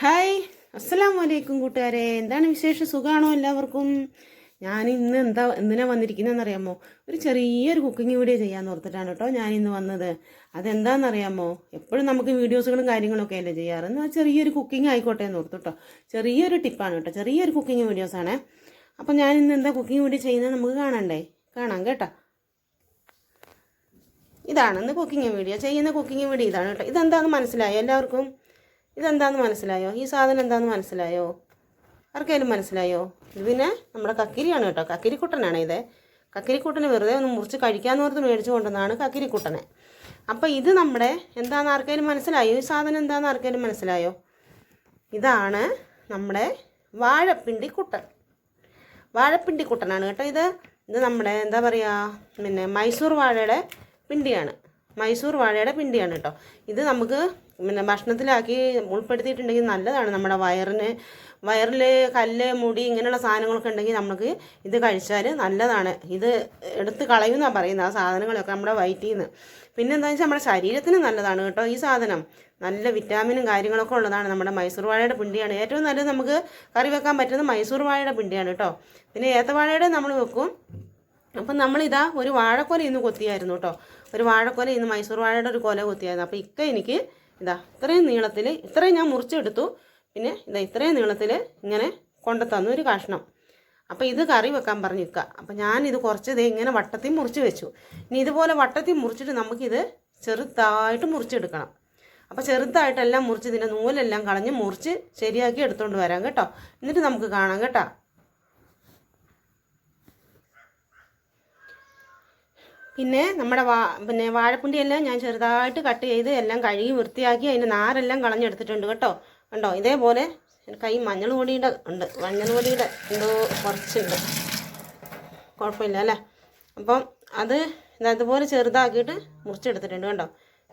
Hi. അസ്സലാം വലൈക്കും കൂട്ടുകാരെ. എന്താണ് വിശേഷം? സുഖമാണോ എല്ലാവർക്കും? ഞാൻ ഇന്ന് എന്താ എന്തിനാ വന്നിരിക്കുന്നതെന്ന് അറിയാമോ? ഒരു ചെറിയൊരു കുക്കിംഗ് വീഡിയോ ചെയ്യാൻ ഓർത്തിട്ടാണ് കേട്ടോ ഞാൻ ഇന്ന് വന്നത്. അതെന്താണെന്നറിയാമോ എപ്പോഴും നമുക്ക് വീഡിയോസുകളും കാര്യങ്ങളൊക്കെ അല്ലേ ചെയ്യാറ്? എന്നാൽ ചെറിയൊരു കുക്കിംഗ് ആയിക്കോട്ടെ എന്ന് ഓർത്തു കേട്ടോ. ചെറിയൊരു ടിപ്പാണ് കേട്ടോ. ചെറിയൊരു കുക്കിംഗ് വീഡിയോസാണ് അപ്പം ഞാൻ ഇന്ന് എന്താ കുക്കിംഗ് വീഡിയോ ചെയ്യുന്നത് നമുക്ക് കാണണ്ടേ? കാണാം കേട്ടോ. ഇതാണ് ഇന്ന് കുക്കിംഗ് വീഡിയോ. ചെയ്യുന്ന കുക്കിംഗ് വീഡിയോ ഇതാണ് കേട്ടോ. ഇതെന്താണെന്ന് മനസ്സിലായോ എല്ലാവർക്കും? ഇതെന്താണെന്ന് മനസ്സിലായോ? ഈ സാധനം എന്താന്ന് മനസ്സിലായോ? ആർക്കെങ്കിലും മനസ്സിലായോ? ഇത് പിന്നെ നമ്മുടെ കക്കിരിയാണ് കേട്ടോ. കക്കിരിക്കുട്ടനാണ് ഇത്. കക്കിരിക്കുട്ടനെ വെറുതെ ഒന്ന് മുറിച്ച് കഴിക്കാമെന്ന് ഓർത്ത് മേടിച്ചു കൊണ്ടുവന്നതാണ് കക്കിരിക്കുട്ടനെ. അപ്പോൾ ഇത് നമ്മുടെ എന്താണെന്ന് ആർക്കെങ്കിലും മനസ്സിലായോ? ഈ സാധനം എന്താണെന്ന് ആർക്കെങ്കിലും മനസ്സിലായോ? ഇതാണ് നമ്മുടെ വാഴപ്പിണ്ടി കുട്ടൻ വാഴപ്പിണ്ടി കുട്ടനാണ് കേട്ടോ ഇത്. ഇത് നമ്മുടെ എന്താ പറയുക പിന്നെ മൈസൂർ വാഴയുടെ പിണ്ടിയാണ്. മൈസൂർ വാഴയുടെ പിണ്ടിയാണ് കേട്ടോ. ഇത് നമുക്ക് പിന്നെ ഭക്ഷണത്തിലാക്കി ഉൾപ്പെടുത്തിയിട്ടുണ്ടെങ്കിൽ നല്ലതാണ് നമ്മുടെ വയറിന് വയറിൽ കല്ല് മുടി ഇങ്ങനെയുള്ള സാധനങ്ങളൊക്കെ ഉണ്ടെങ്കിൽ നമുക്ക് ഇത് കഴിച്ചാൽ നല്ലതാണ്. ഇത് എടുത്ത് കളയുമെന്നാണ് പറയുന്നത് ആ സാധനങ്ങളൊക്കെ നമ്മുടെ വയറ്റിൽ നിന്ന് പിന്നെ എന്താ വെച്ചാൽ നമ്മുടെ ശരീരത്തിന് നല്ലതാണ് കേട്ടോ ഈ സാധനം. നല്ല വിറ്റാമിനും കാര്യങ്ങളൊക്കെ ഉള്ളതാണ് നമ്മുടെ മൈസൂർ വാഴയുടെ പിണ്ടിയാണ്. ഏറ്റവും നല്ലത് നമുക്ക് കറി വെക്കാൻ പറ്റുന്നത് മൈസൂർ വാഴയുടെ പിണ്ടിയാണ് കേട്ടോ. പിന്നെ ഏത്തവാഴയുടെ നമ്മൾ വെക്കും. അപ്പം നമ്മളിതാ ഒരു വാഴക്കൊല ഇന്ന് കൊത്തിയായിരുന്നു കേട്ടോ. ഒരു വാഴക്കൊല ഇന്ന് മൈസൂർ വാഴയുടെ ഒരു കൊല കൊത്തിയായിരുന്നു. അപ്പോൾ ഇക്ക എനിക്ക് ഇതാ ഇത്രയും നീളത്തിൽ ഇത്രയും ഞാൻ മുറിച്ചെടുത്തു. പിന്നെ ഇതാ ഇത്രയും നീളത്തിൽ ഇങ്ങനെ കൊണ്ടു തന്നു ഒരു കഷ്ണം. അപ്പോൾ ഇത് കറി വെക്കാൻ പറഞ്ഞു നിൽക്കുക അപ്പോൾ ഞാനിത് കുറച്ച് ഇതേ ഇങ്ങനെ വട്ടത്തിൽ മുറിച്ച് വെച്ചു. ഇനി ഇതുപോലെ വട്ടത്തിൽ മുറിച്ചിട്ട് നമുക്കിത് ചെറുതായിട്ട് മുറിച്ചെടുക്കണം. അപ്പോൾ ചെറുതായിട്ടെല്ലാം മുറിച്ച് ഇതിന്റെ നൂലെല്ലാം കളഞ്ഞ് മുറിച്ച് ശരിയാക്കി എടുത്തുകൊണ്ട് വരാം കേട്ടോ. എന്നിട്ട് നമുക്ക് കാണാം കേട്ടോ. പിന്നെ നമ്മുടെ വാ പിന്നെ വാഴപ്പിണ്ടിയെല്ലാം ഞാൻ ചെറുതായിട്ട് കട്ട് ചെയ്ത് എല്ലാം കഴുകി വൃത്തിയാക്കി അതിന്റെ നാരെല്ലാം കളഞ്ഞെടുത്തിട്ടുണ്ട് കേട്ടോ. കണ്ടോ? ഇതേപോലെ കൈ മഞ്ഞൾ പൊടിയുടെ ഉണ്ട്. മഞ്ഞൾ പൊടിയുടെ എന്തോ കുറച്ചുണ്ട്. കുഴപ്പമില്ല അല്ലേ? അപ്പം അത് ഇതുപോലെ ചെറുതാക്കിയിട്ട് മുറിച്ചെടുത്തിട്ടുണ്ട് കണ്ടോ?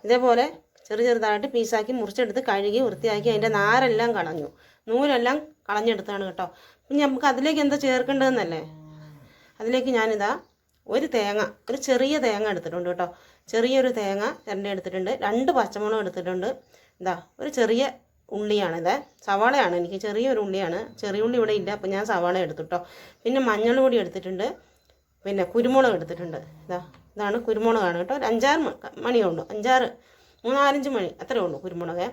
ഇതേപോലെ ചെറു ചെറുതായിട്ട് പീസാക്കി മുറിച്ചെടുത്ത് കഴുകി വൃത്തിയാക്കി അതിന്റെ നാരെല്ലാം കളഞ്ഞു. നൂലെല്ലാം കളഞ്ഞെടുത്താണ് കേട്ടോ. പിന്നെ നമുക്ക് അതിലേക്ക് എന്താ ചേർക്കേണ്ടതെന്നല്ലേ? അതിലേക്ക് ഞാനിതാ ഒരു തേങ്ങ ഒരു ചെറിയ തേങ്ങ എടുത്തിട്ടുണ്ട് കേട്ടോ. ചെറിയൊരു തേങ്ങ ചിരണ്ടി എടുത്തിട്ടുണ്ട്. രണ്ട് പച്ചമുളക് എടുത്തിട്ടുണ്ട്. എന്താ ഒരു ചെറിയ ഉള്ളിയാണിത്. സവാളയാണ് എനിക്ക് ചെറിയൊരു ഉള്ളിയാണ്. ചെറിയ ഉള്ളി ഇവിടെ ഇല്ല അപ്പോൾ ഞാൻ സവാള എടുത്തു കേട്ടോ. പിന്നെ മഞ്ഞൾ പൊടി എടുത്തിട്ടുണ്ട്. പിന്നെ കുരുമുളക് എടുത്തിട്ടുണ്ട്. ഇതാ ഇതാണ് കുരുമുളകാണ് കേട്ടോ. ഒരു അഞ്ചാറ് മണിയുള്ളൂ. അഞ്ചാറ് മൂന്നാലഞ്ച് മണി അത്രേ ഉള്ളൂ കുരുമുളക്.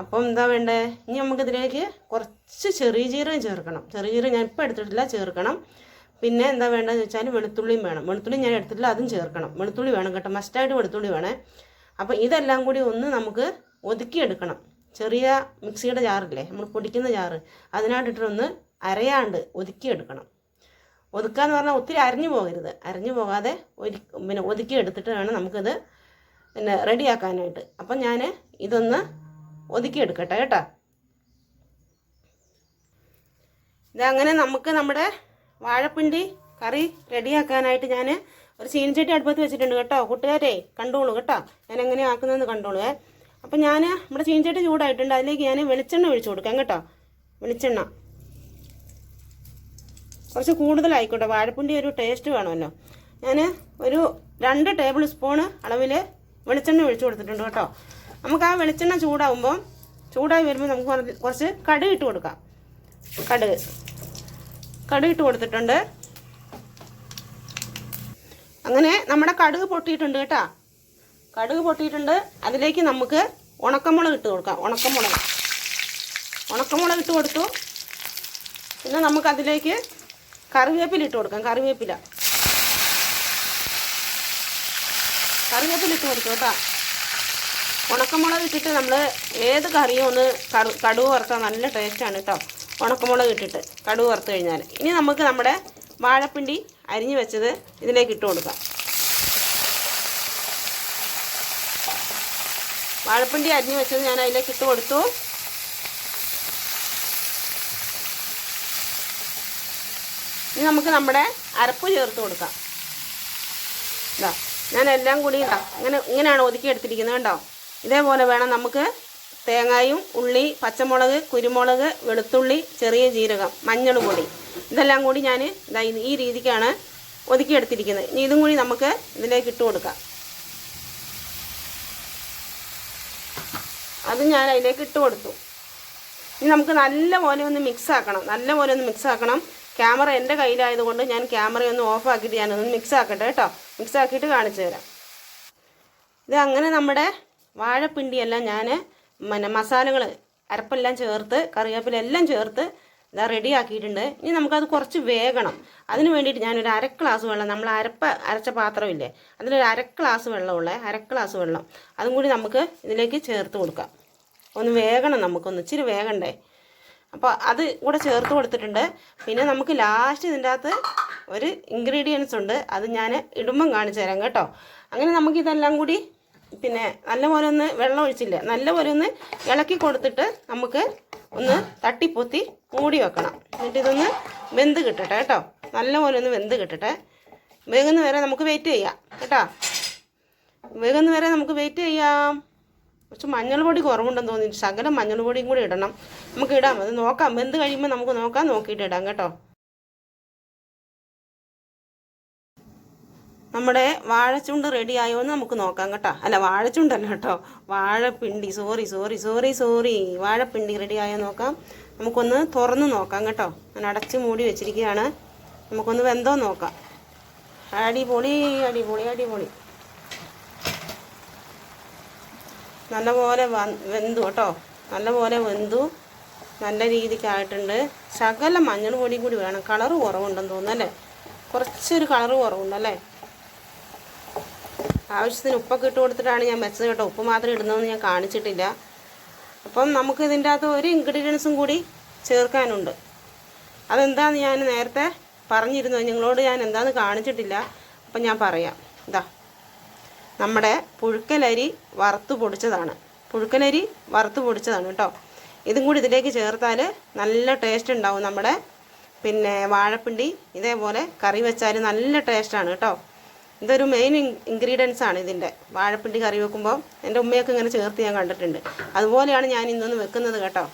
അപ്പം എന്താ വേണ്ടേ? ഇനി നമുക്കിതിലേക്ക് കുറച്ച് ചെറിയ ജീരകം ചേർക്കണം. ചെറിയ ജീരകം ഞാൻ ഇപ്പോൾ എടുത്തിട്ടില്ല ചേർക്കണം. പിന്നെ എന്താ വേണ്ടതെന്ന് വെച്ചാൽ വെളുത്തുള്ളിയും വേണം. വെളുത്തുള്ളി ഞാൻ എടുത്തിട്ടില്ല അതും ചേർക്കണം. വെളുത്തുള്ളി വേണം കേട്ടോ. മസ്റ്റായിട്ട് വെളുത്തുള്ളി വേണേ. അപ്പോൾ ഇതെല്ലാം കൂടി ഒന്ന് നമുക്ക് ഒതുക്കിയെടുക്കണം. ചെറിയ മിക്സിയുടെ ജാറില്ലേ നമ്മൾ പൊടിക്കുന്ന ജാറ്. അതിനായിട്ടിട്ടൊന്ന് അരയാണ്ട് ഒതുക്കിയെടുക്കണം. ഒതുക്കുക എന്ന് പറഞ്ഞാൽ ഒത്തിരി അരഞ്ഞു പോകരുത്. അരഞ്ഞു പോകാതെ ഒരു പിന്നെ ഒതുക്കി എടുത്തിട്ട് വേണം നമുക്കിത് പിന്നെ റെഡിയാക്കാനായിട്ട്. അപ്പം ഞാൻ ഇതൊന്ന് ഒതുക്കി എടുക്കട്ടെ കേട്ടോ. ഇതങ്ങനെ നമുക്ക് നമ്മുടെ വാഴപ്പിണ്ടി കറി റെഡിയാക്കാനായിട്ട് ഞാൻ ഒരു ചീനച്ചട്ടി അടുപ്പത്ത് വെച്ചിട്ടുണ്ട് കേട്ടോ. കൂട്ടുകാരെ കണ്ടോളൂ കേട്ടോ. ഞാൻ എങ്ങനെയാണ് ആക്കുന്നതെന്ന് കണ്ടോളൂ അപ്പം ഞാൻ നമ്മുടെ ചീനച്ചട്ടി ചൂടായിട്ടുണ്ട്. അതിലേക്ക് ഞാൻ വെളിച്ചെണ്ണ ഒഴിച്ചു കൊടുക്കാം കേട്ടോ. വെളിച്ചെണ്ണ. കുറച്ച് കൂടുതലായിക്കോട്ടെ. വാഴപ്പിണ്ടി ഒരു ടേസ്റ്റ് വേണമല്ലോ. ഞാൻ ഒരു രണ്ട് ടേബിൾ സ്പൂണ് അളവിൽ വെളിച്ചെണ്ണ ഒഴിച്ചു കൊടുത്തിട്ടുണ്ട് കേട്ടോ. നമുക്ക് ആ വെളിച്ചെണ്ണ ചൂടാവുമ്പോൾ ചൂടായി വരുമ്പോൾ നമുക്ക് കുറച്ച് കടുക് ഇട്ട് കൊടുക്കാം. കടുക്. കടുക് ഇട്ട് കൊടുത്തിട്ടുണ്ട്. അങ്ങനെ നമ്മുടെ കടുക് പൊട്ടിയിട്ടുണ്ട് കേട്ടോ. കടുക് പൊട്ടിയിട്ടുണ്ട്. അതിലേക്ക് നമുക്ക് ഉണക്കമുളക് ഇട്ട് കൊടുക്കാം. ഉണക്കമുളക്. ഉണക്കമുളക് ഇട്ട് കൊടുത്തു. പിന്നെ നമുക്കതിലേക്ക് കറിവേപ്പില ഇട്ട് കൊടുക്കാം. കറിവേപ്പില. കറിവേപ്പില ഇട്ട് കൊടുത്തു കേട്ടോ. ഉണക്കമുളക് ഇട്ടിട്ട് നമ്മൾ ഏത് കറിയും ഒന്ന് കറു കടുവ് നല്ല ടേസ്റ്റാണ് കേട്ടോ. ഉണക്കമുളക് ഇട്ടിട്ട് കടുവ് വറുത്ത് കഴിഞ്ഞാൽ ഇനി നമുക്ക് നമ്മുടെ വാഴപ്പിണ്ടി അരിഞ്ഞു വെച്ചത് ഇതിലേക്ക് ഇട്ട് കൊടുക്കാം. വാഴപ്പിണ്ടി അരിഞ്ഞു വെച്ചത് ഞാൻ അതിലേക്ക് ഇട്ട് കൊടുത്തു. ഇനി നമുക്ക് നമ്മുടെ അരപ്പ് ചേർത്ത് കൊടുക്കാം. ഇതാ ഞാൻ എല്ലാം കൂടി ഇതാ ഇങ്ങനെ ഇങ്ങനെയാണ് ഒതുക്കി എടുത്തിരിക്കുന്നത് കേട്ടോ. ഇതേപോലെ വേണം നമുക്ക് തേങ്ങായും ഉള്ളി പച്ചമുളക് കുരുമുളക് വെളുത്തുള്ളി ചെറിയ ജീരകം മഞ്ഞൾ പൊടി ഇതെല്ലാം കൂടി ഞാൻ ഈ രീതിക്കാണ് ഒതുക്കിയെടുത്തിരിക്കുന്നത്. ഇനി ഇതും കൂടി നമുക്ക് ഇതിലേക്ക് ഇട്ട് കൊടുക്കാം. അത് ഞാൻ അതിലേക്ക് ഇട്ട് കൊടുത്തു. ഇനി നമുക്ക് നല്ല പോലെ ഒന്ന് മിക്സ് ആക്കണം. നല്ല പോലെ ഒന്ന് മിക്സ് ആക്കണം. ക്യാമറ എന്റെ കയ്യിലായതുകൊണ്ട് ഞാൻ ക്യാമറ ഒന്ന് ഓഫ് ആക്കിയിട്ട് ഞാനൊന്ന് മിക്സ് ആക്കട്ടെ കേട്ടോ. മിക്സ് ആക്കിയിട്ട് കാണിച്ചു തരാം. ഇത് അങ്ങനെ നമ്മുടെ വാഴപ്പിണ്ടിയെല്ലാം ഞാൻ പിന്നെ മസാലകൾ അരപ്പെല്ലാം ചേർത്ത് കറിവേപ്പില എല്ലാം ചേർത്ത് ഇതാ റെഡി ആക്കിയിട്ടുണ്ട് ഇനി നമുക്കത് കുറച്ച് വേകണം. അതിന് വേണ്ടിയിട്ട് ഞാനൊരു അര ഗ്ലാസ് വെള്ളം നമ്മൾ അരപ്പ അരച്ച പാത്രമില്ലേ അതിലൊരു അര ഗ്ലാസ് വെള്ളമുള്ള അര ഗ്ലാസ് വെള്ളം അതും കൂടി നമുക്ക് ഇതിലേക്ക് ചേർത്ത് കൊടുക്കാം. ഒന്ന് വേഗണം നമുക്കൊന്ന് ഇച്ചിരി വേഗണ്ടേ അപ്പോൾ അത് കൂടെ ചേർത്ത് കൊടുത്തിട്ടുണ്ട്. പിന്നെ നമുക്ക് ലാസ്റ്റ് ഇതിന്റെ അകത്ത് ഒരു ഇൻഗ്രീഡിയൻസ് ഉണ്ട്. അത് ഞാൻ ഇടുമ്പം കാണിച്ചു തരാം കേട്ടോ. അങ്ങനെ നമുക്കിതെല്ലാം കൂടി പിന്നെ നല്ലപോലെ ഒന്ന് വെള്ളം ഒഴിച്ചില്ല. നല്ലപോലെ ഒന്ന് ഇളക്കി കൊടുത്തിട്ട് നമുക്ക് ഒന്ന് തട്ടിപ്പൊത്തി മൂടി വെക്കണം. എന്നിട്ട് ഇതൊന്ന് വെന്ത് കിട്ടട്ടെ കേട്ടോ. നല്ലപോലെ ഒന്ന് വെന്ത് കിട്ടട്ടെ. വേഗുന്ന വരെ നമുക്ക് വെയിറ്റ് ചെയ്യാം കേട്ടോ. വേഗുന്ന വരെ നമുക്ക് വെയിറ്റ് ചെയ്യാം. കുറച്ച് മഞ്ഞൾ പൊടി കുറവുണ്ടെന്ന് തോന്നി ശകലം മഞ്ഞൾ പൊടിയും കൂടി ഇടണം. നമുക്ക് ഇടാം. അത് നോക്കാം. വെന്ത് കഴിയുമ്പോൾ നമുക്ക് നോക്കാം. നോക്കിയിട്ട് ഇടാം കേട്ടോ. നമ്മുടെ വാഴച്ചുണ്ട് റെഡി ആയോ എന്ന് നമുക്ക് നോക്കാം കേട്ടോ. അല്ല വാഴച്ചുണ്ടല്ല കേട്ടോ. വാഴപ്പിണ്ടി സോറി സോറി സോറി സോറി വാഴപ്പിണ്ടി റെഡി ആയോ നോക്കാം. നമുക്കൊന്ന് തുറന്ന് നോക്കാം കേട്ടോ. ഞാൻ അടച്ച് മൂടി വെച്ചിരിക്കുകയാണ്. നമുക്കൊന്ന് വെന്തോ നോക്കാം. അടിപൊളി അടിപൊളി അടിപൊളി. നല്ലപോലെ വെന്തു കേട്ടോ. നല്ലപോലെ വെന്തു. നല്ല രീതിക്കായിട്ടുണ്ട്. ശകല മഞ്ഞൾ പൊടിയും കൂടി വേണം. കളറ് കുറവുണ്ടെന്ന് തോന്നുന്നു അല്ലേ? കുറച്ചൊരു കളറ് കുറവുണ്ടല്ലേ ആവശ്യത്തിന് ഉപ്പൊക്കെ ഇട്ട് കൊടുത്തിട്ടാണ് ഞാൻ വെച്ചത് കേട്ടോ. ഉപ്പ് മാത്രം ഇടുന്നതെന്ന് ഞാൻ കാണിച്ചിട്ടില്ല. അപ്പം നമുക്ക് ഇതിന്റെ അകത്ത് ഒരു ഇൻഗ്രീഡിയൻസും കൂടി ചേർക്കാനുണ്ട്. അതെന്താന്ന് ഞാൻ നേരത്തെ പറഞ്ഞിരുന്നു. നിങ്ങളോട് ഞാൻ എന്താന്ന് കാണിച്ചിട്ടില്ല. അപ്പം ഞാൻ പറയാം. ഇതാ. നമ്മുടെ പുഴുക്കലരി വറുത്ത് പൊടിച്ചതാണ്. പുഴുക്കലരി വറുത്ത് പൊടിച്ചതാണ് കേട്ടോ. ഇതും കൂടി ഇതിലേക്ക് ചേർത്താൽ നല്ല ടേസ്റ്റ് ഉണ്ടാവും. നമ്മുടെ പിന്നെ വാഴപ്പിണ്ടി ഇതേപോലെ കറി വെച്ചാൽ നല്ല ടേസ്റ്റാണ് കേട്ടോ. ഇതൊരു മെയിൻ ഇൻഗ്രീഡിയൻസ് ആണ് ഇതിന്റെ. വാഴപ്പിണ്ടി കറി വെക്കുമ്പോൾ എന്റെ ഉമ്മയൊക്കെ ഇങ്ങനെ ചേർത്ത് ഞാൻ കണ്ടിട്ടുണ്ട്. അതുപോലെയാണ് ഞാൻ ഇന്നൊന്ന് വെക്കുന്നത് കേട്ടോ.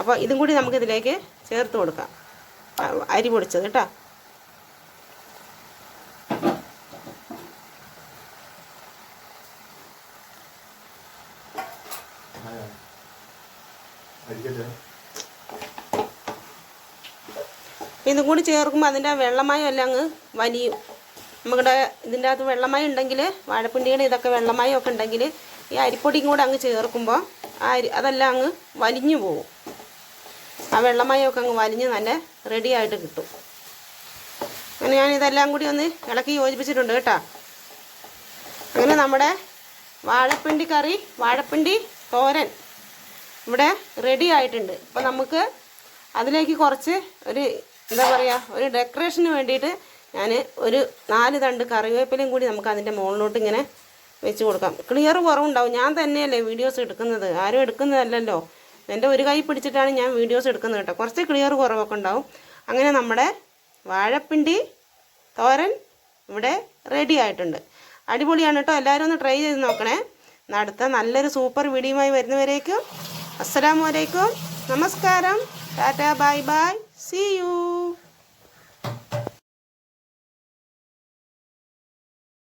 അപ്പോൾ ഇതും കൂടി നമുക്ക് ഇതിലേക്ക് ചേർത്ത് കൊടുക്കാം. അരി പൊടിച്ചത് കേട്ടോ. ഇതും കൂടി ചേർക്കുമ്പോൾ അതിന്റെ വെള്ളമയം എല്ലാം അങ്ങ് വലിയും. നമ്മുടെ ഇതിന്റെ അകത്ത് വെള്ളമായി ഉണ്ടെങ്കിൽ വാഴപ്പിണ്ടിയുടെ ഇതൊക്കെ വെള്ളമായി ഒക്കെ ഉണ്ടെങ്കിൽ ഈ അരിപ്പൊടിയും കൂടെ അങ്ങ് ചേർക്കുമ്പോൾ ആ അരി അതെല്ലാം അങ്ങ് വലിഞ്ഞു പോവും. ആ വെള്ളമായി ഒക്കെ അങ്ങ് വലിഞ്ഞ് നല്ല റെഡി ആയിട്ട് കിട്ടും. അങ്ങനെ ഞാൻ ഇതെല്ലാം കൂടി ഒന്ന് ഇളക്കി യോജിപ്പിച്ചിട്ടുണ്ട് കേട്ടോ. അങ്ങനെ നമ്മുടെ വാഴപ്പിണ്ടി കറി വാഴപ്പിണ്ടി തോരൻ ഇവിടെ റെഡി ആയിട്ടുണ്ട്. അപ്പോൾ നമുക്ക് അതിലേക്ക് കുറച്ച് ഒരു എന്താ പറയുക ഒരു ഡെക്കറേഷന് വേണ്ടിയിട്ട് ഞാൻ ഒരു നാല് തണ്ട് കറിവേപ്പിലയും കൂടി നമുക്ക് അതിന്റെ മുകളിലോട്ട് ഇങ്ങനെ വെച്ച് കൊടുക്കാം. ക്ലിയർ കുറവുണ്ടാവും. ഞാൻ തന്നെയല്ലേ വീഡിയോസ് എടുക്കുന്നത്. ആരും എടുക്കുന്നതല്ലല്ലോ. എന്റെ ഒരു കൈ പിടിച്ചിട്ടാണ് ഞാൻ വീഡിയോസ് എടുക്കുന്നത് കേട്ടോ. കുറച്ച് ക്ലിയർ കുറവൊക്കെ ഉണ്ടാവും. അങ്ങനെ നമ്മുടെ വാഴപ്പിണ്ടി തോരൻ ഇവിടെ റെഡി ആയിട്ടുണ്ട്. അടിപൊളിയാണ് കേട്ടോ. എല്ലാവരും ഒന്ന് ട്രൈ ചെയ്ത് നോക്കണേ. അടുത്ത നല്ലൊരു സൂപ്പർ വീഡിയോയുമായി വരുന്നവരേക്കും അസ്സലാമു അലൈക്കും. നമസ്കാരം. Tata bye bye see you